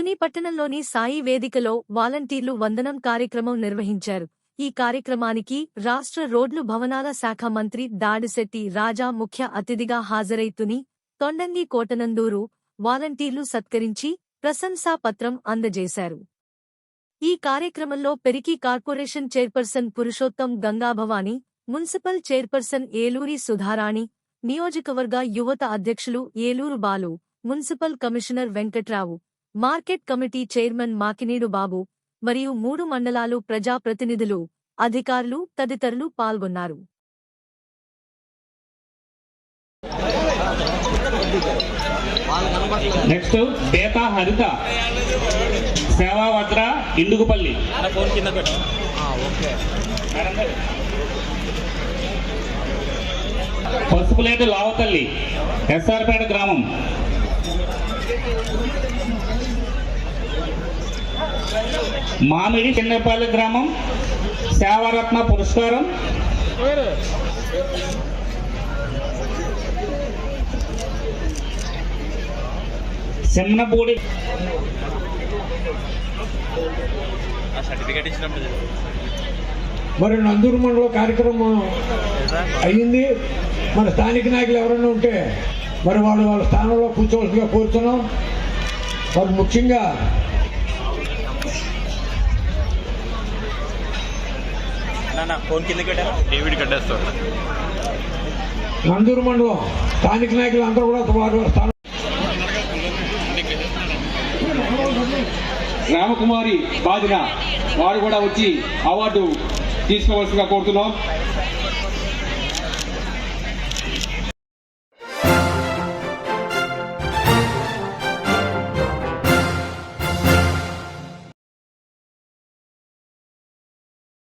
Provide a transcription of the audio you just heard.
తుని పట్టణంలోని సాయి వేదికలో వాలంటీర్లు వందనం కార్యక్రమం నిర్వహించారు. ఈ కార్యక్రమానికి రాష్ట్ర రోడ్లు భవనాల శాఖ మంత్రి దాడిశెట్టి రాజా ముఖ్య అతిథిగా హాజరైతుని తొండంగి కోటనందూరు వాలంటీర్లు సత్కరించి ప్రశంసా పత్రం అందజేశారు. ఈ కార్యక్రమంలో Periki corporation chairperson Purushottam Gangabhavani municipal chairperson Eluri Sudharani నియోజకవర్గ యువత అధ్యక్షులు Eluru Balu municipal commissioner Venkatrao market committee chairman Makineedu Babu మరియు మూడు మండలాలు ప్రజాప్రతినిధులు అధికారులు తదితరులు పాల్గొన్నారు. నెక్స్ట్ బేతా హరిత సేవా వద్ర ఇండుగుపల్లి. నా ఫోన్ కింద పెట్టు. మేడం గారు. పసుపులేటి లావతల్లి ఎస్ఆర్పేట గ్రామం. మామిడి చిన్నపల్లి గ్రామం సేవారత్న పురస్కారం. చెప్పు. మరి నందూరు మండల కార్యక్రమం అయ్యింది. మన స్థానిక నాయకులు ఎవరైనా ఉంటే మరి వాళ్ళు వాళ్ళ స్థానంలో కూర్చోవలసిందిగా కోరుతున్నాం. మరి ముఖ్యంగా నా నా ఫోన్ డేవిడ్ కట్టేస్తాడు. నందూరు మండలం స్థానిక నాయకులు అందరూ కూడా వారి వారి స్థానం రామకుమారి బాధిన వారు కూడా వచ్చి అవార్డు తీసుకోవాల్సిందిగా కోరుతున్నాం.